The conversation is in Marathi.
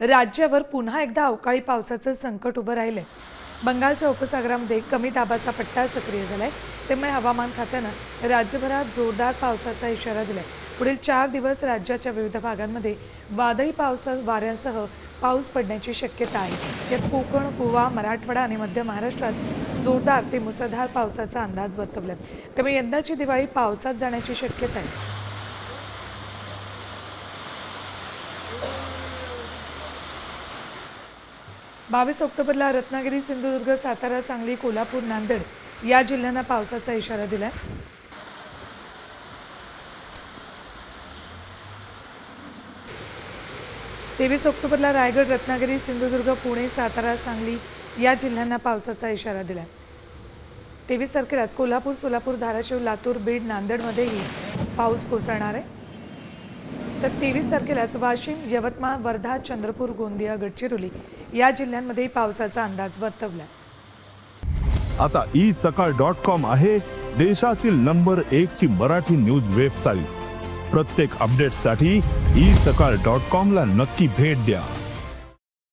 राज्यावर पुन्हा एकदा अवकाळी पावसाचं संकट उभं राहिलंय. बंगालच्या उपसागरामध्ये कमी दाबाचा पट्टा सक्रिय झालाय. त्यामुळे हवामान खात्यानं राज्यभरात जोरदार पावसाचा इशारा दिलाय. पुढील चार दिवस राज्याच्या विविध भागांमध्ये वादळी पावसा वाऱ्यांसह पाऊस पडण्याची शक्यता आहे. यात कोकण गोवा मराठवाडा आणि मध्य महाराष्ट्रात जोरदार ते मुसळधार पावसाचा अंदाज वर्तवलाय. त्यामुळे यंदाची दिवाळी पावसात जाण्याची शक्यता आहे. बावीस ऑक्टोबरला रत्नागिरी सिंधुदुर्ग सातारा सांगली कोल्हापूर नांदेड या जिल्ह्यांना पावसाचा इशारा दिलाय. तेवीस ऑक्टोबरला रायगड रत्नागिरी सिंधुदुर्ग पुणे सातारा सांगली या जिल्ह्यांना पावसाचा इशारा दिला तेवीस तारखेलाच कोल्हापूर सोलापूर धाराशिव लातूर बीड नांदेडमध्येही पाऊस कोसळणार आहे. तर तेवीस तारखेलाच वाशिम यवतमाळ वर्धा चंद्रपूर गोंदिया गडचिरोली या जिल्ह्यांमध्येही पावसाचा अंदाज वर्तवला. आता ई सकाळ डॉट कॉम आहे देशातील नंबर एक ची मराठी न्यूज वेबसाईट. प्रत्येक अपडेटसाठी ई सकाळ डॉट कॉम ला नक्की भेट द्या.